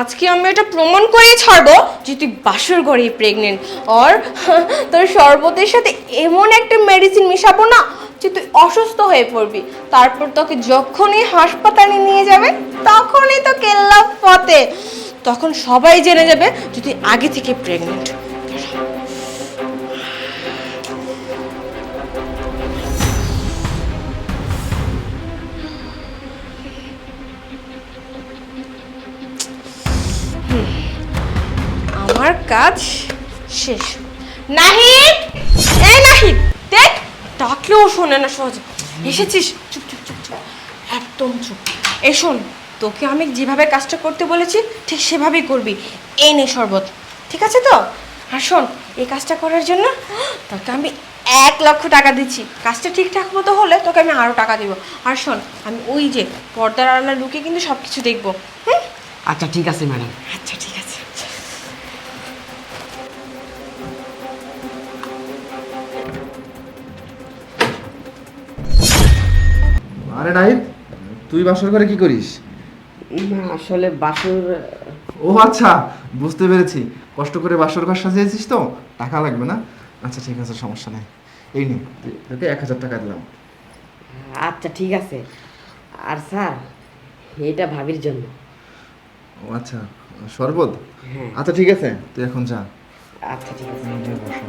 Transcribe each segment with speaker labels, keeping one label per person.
Speaker 1: আজকে আমি এটা প্রমাণ করেই ছাড়বো যে তুই বাসর ঘরেই প্রেগনেন্ট আর তোর শরবতের সাথে এমন একটা মেডিসিন মিশাবো না যে তুই অসুস্থ হয়ে পড়বি। তারপর তোকে যখনই হাসপাতালে নিয়ে যাবে, তখনই তো কেল্লা ফতে তখন সবাই জেনে যাবে যে তুই আগে থেকে প্রেগনেন্ট কাজ শেষ। নাহিদ! এই নাহিদ দেখ ডাকলেও শোনে না সহজে। এসেছিস? চুপ চুপ চুপ চুপ। একদম চুপ। এই শোন তোকে আমি যেভাবে কাজটা করতে বলেছি ঠিক সেভাবেই করবি। এই নে শরবত ঠিক আছে তো? আর শোন এই কাজটা করার জন্য তোকে আমি এক লক্ষ টাকা দিচ্ছি। কাজটা ঠিকঠাক মতো হলে তোকে আমি আরও টাকা দিব। আর শোন আমি ওই যে পর্দার আড়ালে লুকে কিন্তু সব কিছু দেখব। হুম?
Speaker 2: আচ্ছা ঠিক আছে ম্যাডাম।
Speaker 1: আচ্ছা ঠিক আছে।
Speaker 3: আরে নাহিদ তুই বাসর করে কি করিস?
Speaker 2: না আসলে বাসর
Speaker 3: ও আচ্ছা বুঝতে পেরেছি। কষ্ট করে বাসর ঘর সাজিয়েছিস তো টাকা লাগবে না? আচ্ছা ঠিক আছে সমস্যা নেই। এই নে তোকে এক হাজার টাকা দিলাম।
Speaker 2: আচ্ছা ঠিক আছে। আর স্যার এটা ভাবির জন্য।
Speaker 3: ও আচ্ছা শরবত?
Speaker 2: হ্যাঁ।
Speaker 3: আচ্ছা ঠিক আছে তুই এখন যা।
Speaker 2: আচ্ছা ঠিক আছে।
Speaker 3: বসো।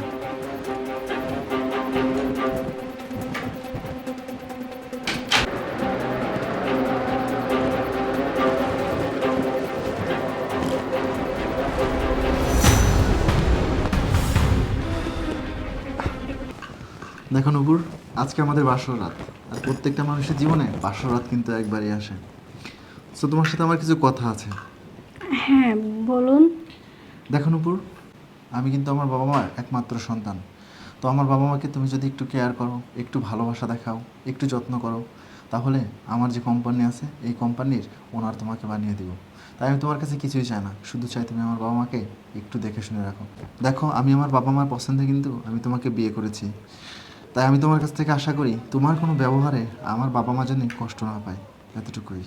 Speaker 3: দেখো নুপুর আজকে আমাদের বাসর রাত আর প্রত্যেকটা মানুষের জীবনে বাসর রাত কিন্তু একবারই আসে। তো তোমার সাথে আমার কিছু কথা আছে।
Speaker 4: হ্যাঁ বলুন।
Speaker 3: দেখো নুপুর আমি কিন্তু আমার বাবা মার একমাত্র সন্তান। তো আমার বাবা মাকে তুমি যদি একটু কেয়ার করো একটু ভালোবাসা দেখাও একটু যত্ন করো তাহলে আমার যে কোম্পানি আছে এই কোম্পানির ওনার তোমাকে বানিয়ে দিব। তাই আমি তোমার কাছে কিছুই চাই না শুধু চাই তুমি আমার বাবা মাকে একটু দেখে শুনে রাখো। দেখো আমি আমার বাবা মার পছন্দে কিন্তু আমি তোমাকে বিয়ে করেছি। তাই আমি তোমার কাছ থেকে আশা করি তোমার কোনো ব্যবহারে আমার বাবা মা যেন কষ্ট না পায়। এতটুকুই।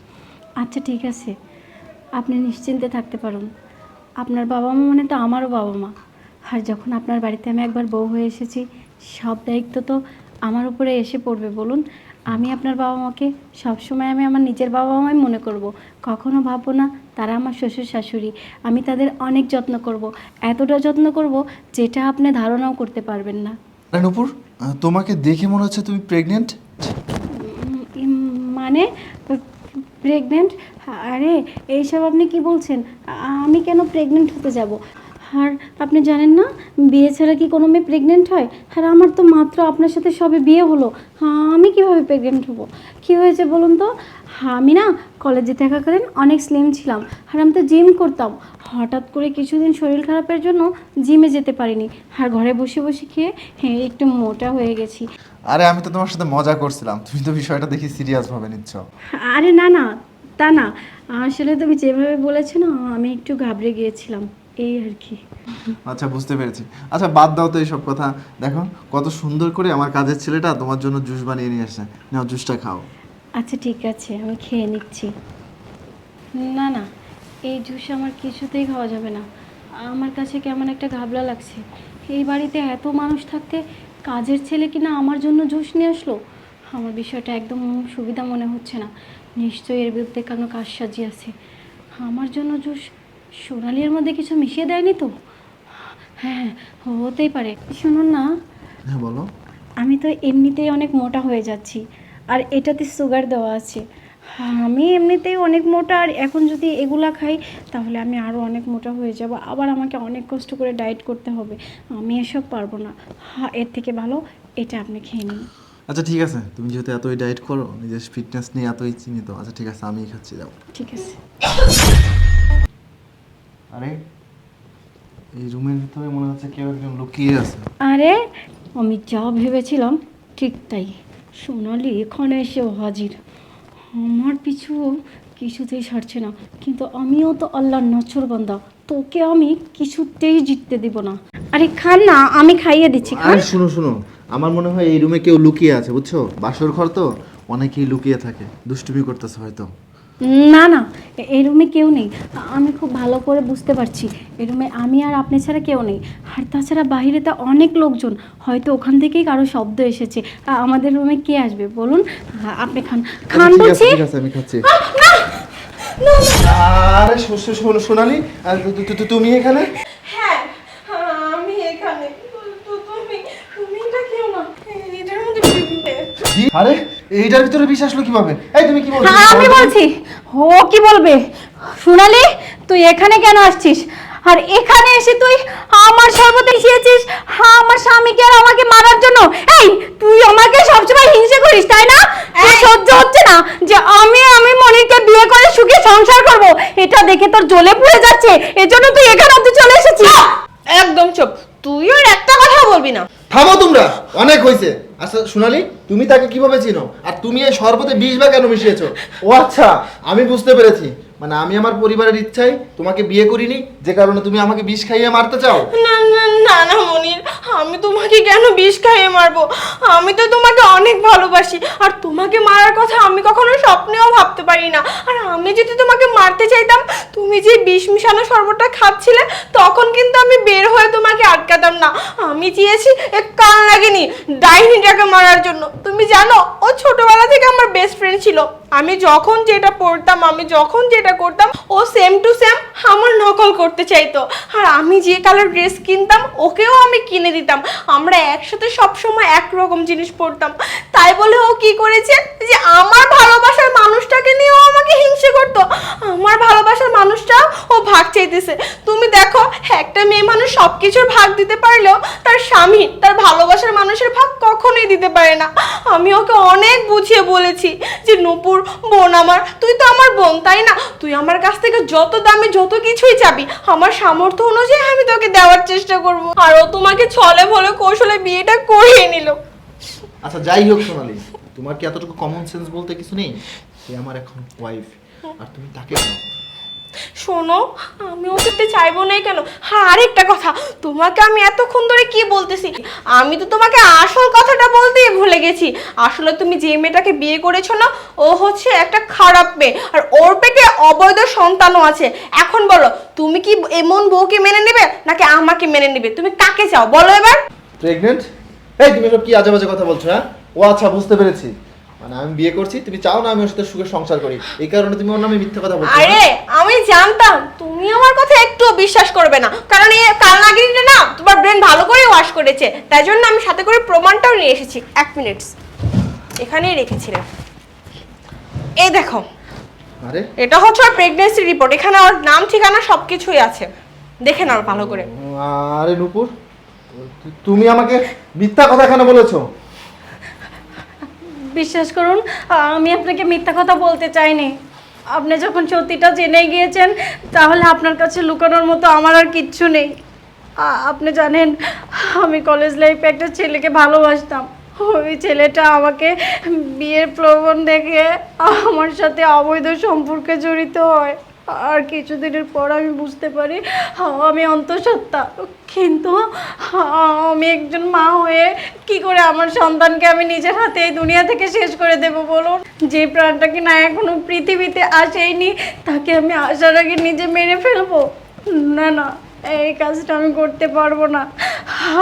Speaker 4: আচ্ছা ঠিক আছে। আপনি নিশ্চিন্তে থাকতে পারুন। আপনার বাবা মা মানে তো আমারও বাবা মা। আর যখন আপনার বাড়িতে আমি একবার বউ হয়ে এসেছি সব দায়িত্ব তো আমার উপরে এসে পড়বে বলুন। আমি আপনার বাবা মাকে সবসময় আমি আমার নিজের বাবা মাই মনে করব। কখনো ভাববো না তারা আমার শ্বশুর শাশুড়ি। আমি তাদের অনেক যত্ন করব। এতটা যত্ন করব যেটা আপনি ধারণাও করতে পারবেন না।
Speaker 3: নুপুর! তোমাকে দেখে মনে হচ্ছে তুমি প্রেগনেন্ট
Speaker 4: মানে প্রেগনেন্ট আরে, এইসব আপনি কি বলছেন? আমি কেন প্রেগনেন্ট হতে যাব? আর আপনি জানেন না, বিয়ে ছাড়া কি কোনো মেয়ে প্রেগনেন্ট হয়? আর আমার তো মাত্র আপনার সাথে সবে বিয়ে হলো। আমি কীভাবে প্রেগনেন্ট হব? কি হয়েছে বলুন তো? আমি না কলেজে থাকাকালীন অনেক স্লিম ছিলাম। আর আমি তো জিম করতাম। হঠাৎ করে কিছুদিন শরীর খারাপের জন্য জিমে যেতে পারিনি। আর ঘরে বসে বসে খেয়ে হ্যাঁ একটু মোটা হয়ে গেছি।
Speaker 3: আরে আমি তো তোমার সাথে মজা করছিলাম। তুমি তো বিষয়টা দেখি সিরিয়াস ভাবে নিচ্ছ।
Speaker 4: আরে না না তা না। আসলে তুমি যেভাবে বলেছ না আমি একটু ঘাবড়ে গিয়েছিলাম। এই আর কি।
Speaker 3: আচ্ছা বুঝতে পেরেছি। আচ্ছা বাদ দাও তো এইসব কথা। দেখো কত সুন্দর করে আমার কাজের ছেলেটা তোমার জন্য জুস বানিয়ে নিয়ে আসে নাও জুসটা খাও।
Speaker 4: আচ্ছা ঠিক আছে আমি খেয়ে নিচ্ছি। না না এই জুস আমার কিছুতেই খাওয়া যাবে না। আমার কাছে কেমন একটা ঘাবলা লাগছে। এই বাড়িতে এত মানুষ থাকতে কাজের ছেলে কিনা আমার জন্য জুস নিয়ে আসলো? আমার বিষয়টা একদম সুবিধা মনে হচ্ছে না। নিশ্চয়ই এর বিরুদ্ধে কোনো কাজ সাজি আছে। আমার জন্য জুস সোনালির মধ্যে কিছু মিশিয়ে দেয়নি তো? হ্যাঁ হ্যাঁ হতেই পারে। শুনুন না।
Speaker 3: হ্যাঁ বলো।
Speaker 4: আমি তো এমনিতেই অনেক মোটা হয়ে যাচ্ছি। আর এটাতে সুগার দেওয়া আছে। আমি এমনিতেই অনেক মোটা আর এখন যদি এগুলা খাই তাহলে আমি আরও অনেক মোটা হয়ে যাব। আবার আমাকে অনেক কষ্ট করে ডায়েট করতে হবে। আমি এসব পারব না। হ্যাঁ এর থেকে ভালো এটা আপনি খেয়ে নিন।
Speaker 3: আচ্ছা ঠিক আছে। তুমি যেহেতু এতই ডায়েট করো নিজের ফিটনেস নিয়ে এতই চিনিত আচ্ছা ঠিক আছে আমি খাচ্ছি যাও।
Speaker 4: ঠিক আছে।
Speaker 3: আরে এই রুমের ভিতরে মনে হচ্ছে কেউ একজন লুকিয়ে আছে।
Speaker 4: আরে আমি যা ভেবেছিলাম ঠিক তাই। সোনালি এখানে এসেও হাজির। আমার পিছু কিছুতেই ছাড়ছে না। কিন্তু আমিও তো আল্লাহর নচর বান্দা। তোকে আমি কিছুতেই জিততে দিব না। আরে খান না, আমি খাইয়ে দিচ্ছি
Speaker 3: আর শুনো শুনো। আমার মনে হয় এই রুমে কেউ লুকিয়ে আছে, বুঝছ? বাসর ঘর তো অনেকেই লুকিয়ে থাকে, দুষ্টুমি করতেছে হয়তো।
Speaker 4: না না এই রুমে কেউ নেই। আমি খুব ভালো করে বুঝতে পারছি। এই রুমে আমি আর আপনি ছাড়া কেউ নেই। আর তাছাড়া বাইরে তো অনেক লোকজন। হয়তো ওখান থেকেই কারও শব্দ এসেছে। আমাদের রুমে কে আসবে? বলুন। আপনি খান। খান
Speaker 3: ঠিক
Speaker 4: বলছি।
Speaker 3: ঠিক আছে আমি খাচ্ছি। আরে সোনালি তুমি এখানে?
Speaker 1: হ্যাঁ আমি এখানে। বিবে-
Speaker 3: আরে এইটার ভিতরে বিষ আসলো কীভাবে? এই তুমি কি বলছো?
Speaker 4: হ্যাঁ আমি বলছি। ও কি বলবে? সোনালি তুই এখানে কেন আসছিস? আর এখানে এসে তুই আমার শরবত এসেছিস আমার স্বামীকে আর আমাকে মারার জন্য। এই তুই আমাকে সবসময় হিংসে করিস তাই না? সহ্য হচ্ছে না যে আমি আমি মনিরকে বিয়ে করে সুখে সংসার করব। এটা দেখে তোর জ্বলে পুড়ে যাচ্ছে। এজন্য তুই এখানে অব্দি চলে এসেছিস।
Speaker 1: একদম চুপ। তুই আর একটা কথা বলবি না।
Speaker 3: থামো তোমরা অনেক হয়েছে আচ্ছা সোনালি, তুমি তাকে কীভাবে চিনো? আর তুমি এই শরবতে বিষ বা কেন মিশিয়েছো? ও আচ্ছা আমি বুঝতে পেরেছি। মানে আমি আমার পরিবারের ইচ্ছাই তোমাকে বিয়ে করিনি, যে কারণে তুমি আমাকে বিষ খাইয়ে মারতে চাও।
Speaker 1: না না না না, মনির, আমি তোমাকে কেন বিষ খাইয়ে মারবো? আমি তো তোমাকে অনেক ভালোবাসি, আর তোমাকে মারার কথা আমি কখনো স্বপ্নেও ভাবতে পারি না। আর আমি যদি তোমাকে মারতে চাইতাম, তুমি যে বিষ মিশানো শরবতটা খাচ্ছিলে, তখন কিন্তু আমি বের হয়ে তোমাকে আটকাতাম না। আমি চেয়েছি কান লাগেনি ডাইনিটাকে মারার জন্য। তুমি জানো, ও ছোটবেলা থেকে আমার বেস্ট ফ্রেন্ড ছিল। আমি যখন যেটা পড়তাম, আমি যখন যেটা করতাম, ও সেম টু সেম আমার নকল করতে চাইতো। আর আমি যে কালার ড্রেস কিনতাম, ওকেও আমি কিনে দিতাম। আমরা একসাথে সবসময় একরকম জিনিস পরতাম। তাই বলে ও কি করেছে? যে আমার ভালোবাসার মানুষটাকে নিয়ে ও আমাকে হিংসে করতো। আমার ভালোবাসার মানুষটা ও ভাগ চাইতেছে। তুমি দেখো, একটা মেয়ে মানুষ সব কিছুর ভাগ দিতে পারলেও তার স্বামী, তার ভালোবাসার মানুষের ভাগ কখনোই দিতে পারে না। আমি ওকে অনেক বুঝিয়ে বলেছি যে, নূপুর, বোন আমার, তুই তো আমার বোন, তাই না? তুই আমার কাছ থেকে যত দামে যত কিছুই চাবি, আমার সামর্থ্য অনুযায়ী আমি তোকে দেওয়ার চেষ্টা করব। আর ও তোমাকে ছলে ভলে কৌশলে বিয়েটা করিয়ে নিল।
Speaker 3: আচ্ছা যাই হোক সোনালি তোমার কি এতটুকু কমন সেন্স বলতে কিছু নেই? সে আমার এখন ওয়াইফ আর তুমি তাকে নাও
Speaker 1: শোনো আমি ওকে চাইব না কেন? হ্যাঁ আরেকটা কথা তোমাকে আমি এতক্ষণ ধরে কি বলতেছি? আমি তো তোমাকে আসল কথাটা বলতেই ভুলে গেছি। আসলে তুমি যে মেয়েটাকে বিয়ে করেছ না ও হচ্ছে একটা খারাপ মেয়ে আর ওর পেটে অবৈধ সন্তানও আছে। এখন বলো তুমি কি এমন বউকে মেনে নেবে নাকি আমাকে মেনে নেবে? তুমি কাকে চাও? বলো এবার।
Speaker 3: প্রেগনেন্ট এই তুমি সব কি আজে বাজে কথা বলছো হ্যাঁ? ও আচ্ছা বুঝতে পেরেছি। মানে আমি বিয়ে করছি তুমি চাও না আমি ওর সাথে সুখে সংসার করি। এই কারণে তুমি ওর নামে মিথ্যা কথা বলছো
Speaker 1: আরে আমি জানতাম তুমি আমার কথা একটু বিশ্বাস করবে না। কারণ এই কালনাগিরিটা না তোমার ব্রেন ভালো করে ওয়াশ করেছে। তাই জন্য আমি সাথে করে প্রমাণটাও নিয়ে এসেছি। এক মিনিট এখানেই রেখেছিলাম এই দেখো।
Speaker 3: আরে?
Speaker 1: এটা হচ্ছে ওর প্রেগনেন্সি রিপোর্ট এখানে ওর নাম ঠিকানা সব কিছুই আছে। দেখে নাও ভালো করে।
Speaker 3: আরে নুপুর। তুমি আমাকে মিথ্যা কথা কেন বলেছ?
Speaker 4: বিশ্বাস করুন, আমি আপনাকে মিথ্যা কথা বলতে চাইনি। আপনি যখন সত্যিটা জেনে গিয়েছেন, তাহলে আপনার কাছে লুকানোর মতো আমার আর কিচ্ছু নেই। আপনি জানেন, আমি কলেজ লাইফে একটা ছেলেকে ভালোবাসতাম। ওই ছেলেটা আমাকে বিয়ের প্রবণ দেখে আমার সাথে অবৈধ সম্পর্কে জড়িত হয়। আর কিছুদিনের পর আমি বুঝতে পারি আমি অন্তঃসত্ত্বা। কিন্তু আমি একজন মা হয়ে কি করে আমার সন্তানকে আমি নিজের হাতে এই দুনিয়া থেকে শেষ করে দেব বলুন? যে প্রাণটা কি না এখনও পৃথিবীতে আসেইনি, তাকে আমি আসার আগে নিজে মেরে ফেলব? না না, এই কাজটা আমি করতে পারব না।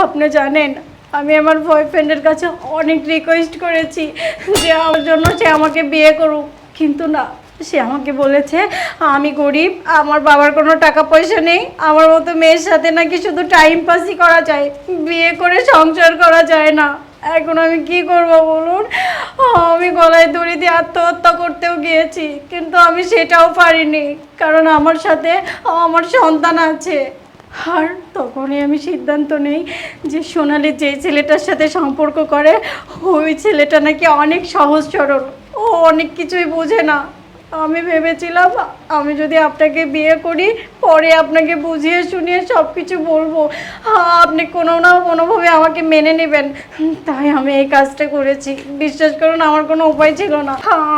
Speaker 4: আপনি জানেন, আমি আমার বয়ফ্রেন্ডের কাছে অনেক রিকোয়েস্ট করেছি যে আমার জন্য সে আমাকে বিয়ে করুক। কিন্তু না সে আমাকে বলেছে, আমি গরিব, আমার বাবার কোনো টাকা পয়সা নেই, আমার মতো মেয়ের সাথে নাকি শুধু টাইম পাসই করা যায়, বিয়ে করে সংসার করা যায় না। এখন আমি কি করব বলুন? আমি গলায় দড়ি দিয়ে আত্মহত্যা করতেও গিয়েছি, কিন্তু আমি সেটাও পারিনি, কারণ আমার সাথে আমার সন্তান আছে। আর তখনই আমি সিদ্ধান্ত নেই যে সোনালি যে ছেলেটার সাথে সম্পর্ক করে, ওই ছেলেটা নাকি অনেক সহজ সরল ও অনেক কিছুই বোঝে না। আমি ভেবেছিলাম আমি যদি আপনাকে বিয়ে করি, পরে আপনাকে বুঝিয়ে শুনিয়ে সব কিছু বলব আপনি কোনো না কোনোভাবে আমাকে মেনে নেবেন। তাই আমি এই কাজটা করেছি। বিশ্বাস করুন, আমার কোনো উপায় ছিল না।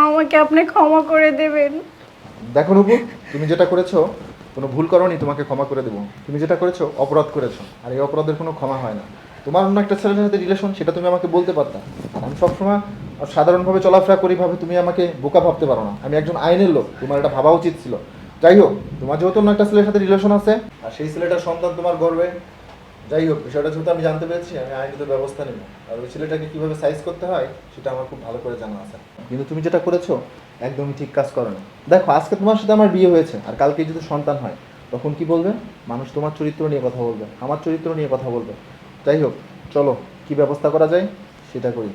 Speaker 4: আমাকে আপনি ক্ষমা করে দেবেন।
Speaker 3: দেখো নুপুর তুমি যেটা করেছ, কোনো ভুল করনি, তোমাকে ক্ষমা করে দেবো। তুমি যেটা করেছ, অপরাধ করেছ। আর এই অপরাধের কোনো ক্ষমা হয় না। তোমার অন্য একটা ছেলের সাথে রিলেশন সেটা তুমি আমাকে বলতে পারতা। আমি সবসময় সাধারণভাবে চলাফেরা করি ভাবে তুমি আমাকে বোকা ভাবতে পারো না। আমি একজন আইনের লোক, তোমার এটা ভাবা উচিত ছিল। যাই হোক, তোমার যেহেতু অন্য একটা ছেলের সাথে রিলেশন আছে, আর সেই ছেলেটার সন্তান তোমার গর্বে, যাই হোক, বিষয়টা যেহেতু আমি জানতে পেরেছি, আমি আইনত ব্যবস্থা নেব। আর ওই ছেলেটাকে কীভাবে সাইজ করতে হয়, সেটা আমার খুব ভালো করে জানা আছে। কিন্তু তুমি যেটা করেছ, একদমই ঠিক কাজ করো না দেখো, আজকে তোমার সাথে আমার বিয়ে হয়েছে, আর কালকে যদি সন্তান হয়, তখন কি বলবে? মানুষ তোমার চরিত্র নিয়ে কথা বলবে, আমার চরিত্র নিয়ে কথা বলবে। যাই হোক, চলো, কি ব্যবস্থা করা যায়, সেটা করি।